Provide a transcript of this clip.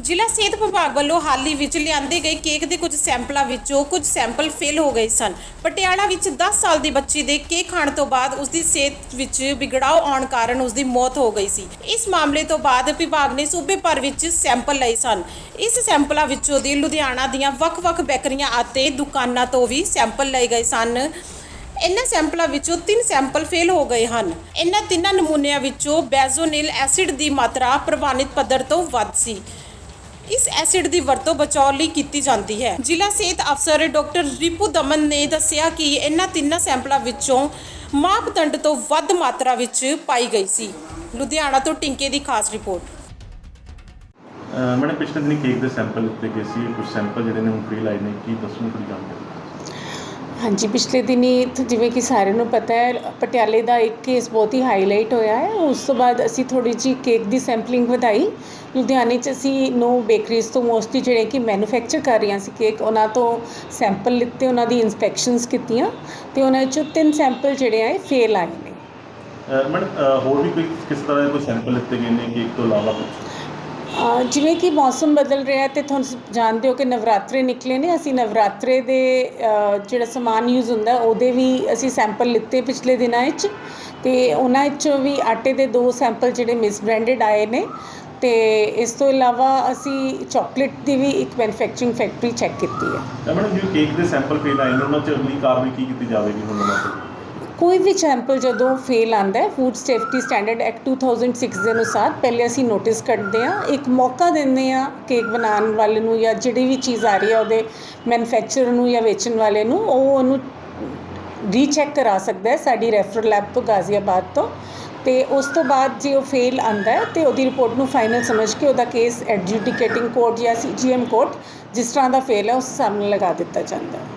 ਜ਼ਿਲ੍ਹਾ ਸਿਹਤ ਵਿਭਾਗ ਵੱਲੋਂ ਹਾਲ ਹੀ ਵਿੱਚ ਲਿਆਂਦੇ ਗਏ ਕੇਕ ਦੇ ਕੁਝ ਸੈਂਪਲਾਂ ਵਿੱਚੋਂ ਕੁਝ ਸੈਂਪਲ ਫੇਲ ਹੋ ਗਏ ਸਨ। ਪਟਿਆਲਾ ਵਿੱਚ 10 ਸਾਲ ਦੀ ਬੱਚੀ ਦੇ ਕੇਕ ਖਾਣ ਤੋਂ ਬਾਅਦ ਉਸ ਦੀ ਸਿਹਤ ਵਿੱਚ ਵਿਗੜਾਓ ਆਉਣ ਕਾਰਨ ਉਸ ਦੀ ਮੌਤ ਹੋ ਗਈ ਸੀ। ਇਸ ਮਾਮਲੇ ਤੋਂ ਬਾਅਦ ਵਿਭਾਗ ਨੇ ਸੂਬੇ ਭਰ ਵਿੱਚ ਸੈਂਪਲ ਲਏ ਸਨ। ਇਸ ਸੈਂਪਲਾਂ ਵਿੱਚੋਂ ਦੀ ਲੁਧਿਆਣਾ ਦੀਆਂ ਵੱਖ-ਵੱਖ ਬੇਕਰੀਆਂ ਅਤੇ ਦੁਕਾਨਾਂ ਤੋਂ ਵੀ ਸੈਂਪਲ ਲਏ ਗਏ ਸਨ। ਇਹਨਾਂ ਸੈਂਪਲਾਂ ਵਿੱਚੋਂ ਤਿੰਨ ਸੈਂਪਲ ਫੇਲ ਹੋ ਗਏ ਹਨ। ਇਹਨਾਂ ਤਿੰਨਾਂ ਨਮੂਨਿਆਂ ਵਿੱਚੋਂ ਬੈਜ਼ੋਨਿਲ ਐਸਿਡ ਦੀ ਮਾਤਰਾ ਪ੍ਰਵਾਨਿਤ ਪੱਧਰ ਤੋਂ ਵੱਧ ਸੀ। ਇਸ ਐਸਿਡ ਦੀ ਵਰਤੋਂ ਬਚਾਅ ਲਈ ਕੀਤੀ ਜਾਂਦੀ ਹੈ। ਜ਼ਿਲ੍ਹਾ ਸਿਹਤ ਅਫਸਰ ਡਾਕਟਰ ਰਿਪੂ ਦਮਨ ਨੇ ਦੱਸਿਆ ਕਿ ਇਹਨਾਂ ਤਿੰਨਾਂ ਸੈਂਪਲਾਂ ਵਿੱਚੋਂ ਮਾਪਦੰਡ ਤੋਂ ਵੱਧ ਮਾਤਰਾ ਵਿੱਚ ਪਾਈ ਗਈ ਸੀ। ਲੁਧਿਆਣਾ ਤੋਂ ਟਿੰਕੇ ਦੀ ਖਾਸ ਰਿਪੋਰਟ। ਅਹ ਮੈਡਮ, ਪਿਛਲੇ ਦਿਨੀ ਕੇਕ ਦੇ ਸੈਂਪਲ ਲਿੱਤੇ ਗਏ ਸੀ। ਕੁਝ ਸੈਂਪਲ ਜਿਹੜੇ ਨੇ ਹੁਣ ਫੇਲ ਆਏ ਨੇ। ਕੀ ਦੱਸੋ ਥੋੜੀ ਜਾਣਕਾਰੀ? ਹਾਂਜੀ, ਪਿਛਲੇ ਦਿਨੀ ਜਿਵੇਂ ਕਿ ਸਾਰਿਆਂ ਨੂੰ ਪਤਾ ਹੈ, ਪਟਿਆਲੇ ਦਾ ਇੱਕ ਕੇਸ ਬਹੁਤ ਹੀ ਹਾਈਲਾਈਟ ਹੋਇਆ ਹੈ। ਉਸ ਤੋਂ ਬਾਅਦ ਅਸੀਂ ਥੋੜੀ ਜਿਹੀ ਕੇਕ ਦੀ ਸੈਂਪਲਿੰਗ ਵਧਾਈ। ਲੁਧਿਆਣੇ 'ਚ ਅਸੀਂ ਨੋ ਬੇਕਰੀਜ਼ ਤੋਂ ਮੋਸਟਲੀ ਜਿਹੜੇ ਕਿ ਮੈਨੂਫੈਕਚਰ ਕਰ ਰਹੀਆਂ ਸੀ ਕੇਕ ਉਹਨਾਂ ਤੋਂ ਸੈਂਪਲ ਲਿੱਤੇ, ਉਹਨਾਂ ਦੀ ਇਨਸਪੈਕਸ਼ਨਸ ਕੀਤੀਆਂ ਤੇ ਉਹਨਾਂ 'ਚੋਂ ਤਿੰਨ ਸੈਂਪਲ ਜਿਹੜੇ ਆਏ ਫੇਲ ਆਏ ਨੇ। ਮੈਡਮ ਹੋਰ ਵੀ ਕੋਈ ਕਿਸ ਤਰ੍ਹਾਂ ਦੇ ਕੋਈ ਸੈਂਪਲ ਲਿੱਤੇ ਗਏ ਨੇ ਕੇਕ ਤੋਂ ਇਲਾਵਾ ਕੁਝ ਜਿਵੇਂ ਕਿ ਮੌਸਮ ਬਦਲ ਰਿਹਾ ਹੈ ਤੇ ਤੁਹਾਨੂੰ ਜਾਣਦੇ ਹੋ ਕਿ ਨਵਰਾਤਰੇ ਨਿਕਲੇ ਨੇ। ਅਸੀਂ ਨਵਰਾਤਰੇ ਦੇ ਜਿਹੜਾ ਸਮਾਨ ਯੂਜ਼ ਹੁੰਦਾ ਉਹਦੇ ਵੀ ਅਸੀਂ ਸੈਂਪਲ ਲਿੱਤੇ ਪਿਛਲੇ ਦਿਨਾਂ ਵਿੱਚ। ਤੇ ਉਹਨਾਂ ਵਿੱਚੋਂ ਵੀ ਆਟੇ ਦੇ ਦੋ ਸੈਂਪਲ ਜਿਹੜੇ ਮਿਸ ਬ੍ਰਾਂਡਡ ਆਏ ਨੇ। ਤੇ ਇਸ ਤੋਂ ਇਲਾਵਾ ਅਸੀਂ ਚਾਕਲੇਟ ਦੀ ਵੀ ਇੱਕ ਮੈਨੂਫੈਕਚਰਿੰਗ ਫੈਕਟਰੀ ਚੈੱਕ ਕੀਤੀ ਹੈ। ਮੈਡਮ, ਜੋ ਕੇਕ ਦੇ ਸੈਂਪਲ ਫੇਲ ਆਏ ਨੇ, ਉਹਨਾਂ 'ਚ ਅਗਲੀ ਕਾਰਵਾਈ ਕੀ ਕੀਤੀ ਜਾਵੇਗੀ ਹੁਣ ਉਹਨਾਂ ਤੇ? ਕੋਈ ਵੀ ਸੈਂਪਲ ਜਦੋਂ ਫੇਲ ਆਂਦਾ ਹੈ ਫੂਡ ਸੇਫਟੀ ਸਟੈਂਡਰਡ ਐਕਟ 2006 ਦੇ ਅਨੁਸਾਰ ਪਹਿਲੇ ਅਸੀਂ ਨੋਟਿਸ ਕੱਢਦੇ ਹਾਂ, ਇੱਕ ਮੌਕਾ ਦਿੰਦੇ ਹਾਂ ਕੇਕ ਬਣਾਉਣ ਵਾਲੇ ਨੂੰ ਜਾਂ ਜਿਹੜੀ ਵੀ ਚੀਜ਼ ਆ ਰਹੀ ਹੈ ਉਹਦੇ ਮੈਨੂਫੈਕਚਰਰ ਨੂੰ ਜਾਂ ਵੇਚਣ ਵਾਲੇ ਨੂੰ, ਉਹ ਉਹਨੂੰ ਰੀਚੈਕ ਕਰਾ ਸਕਦਾ ਹੈ ਸਾਡੀ ਰੈਫਰਲ ਲੈਬ ਤੋਂ ਗਾਜ਼ੀਆਬਾਦ ਤੋਂ ਤੇ ਉਸ ਤੋਂ ਬਾਅਦ ਜੇ ਉਹ ਫੇਲ ਆਂਦਾ ਹੈ ਤੇ ਉਹਦੀ ਰਿਪੋਰਟ ਨੂੰ ਫਾਈਨਲ ਸਮਝ ਕੇ ਉਹਦਾ ਕੇਸ ਐਡਜੂਡੀਕੇਟਿੰਗ ਕੋਰਟ ਜਾਂ ਸੀਜੀਐਮ ਕੋਰਟ ਜਿਸ ਤਰ੍ਹਾਂ ਦਾ ਫੇਲ ਹੈ ਉਸ ਸਾਹਮਣੇ ਲਗਾ ਦਿੱਤਾ ਜਾਂਦਾ ਹੈ।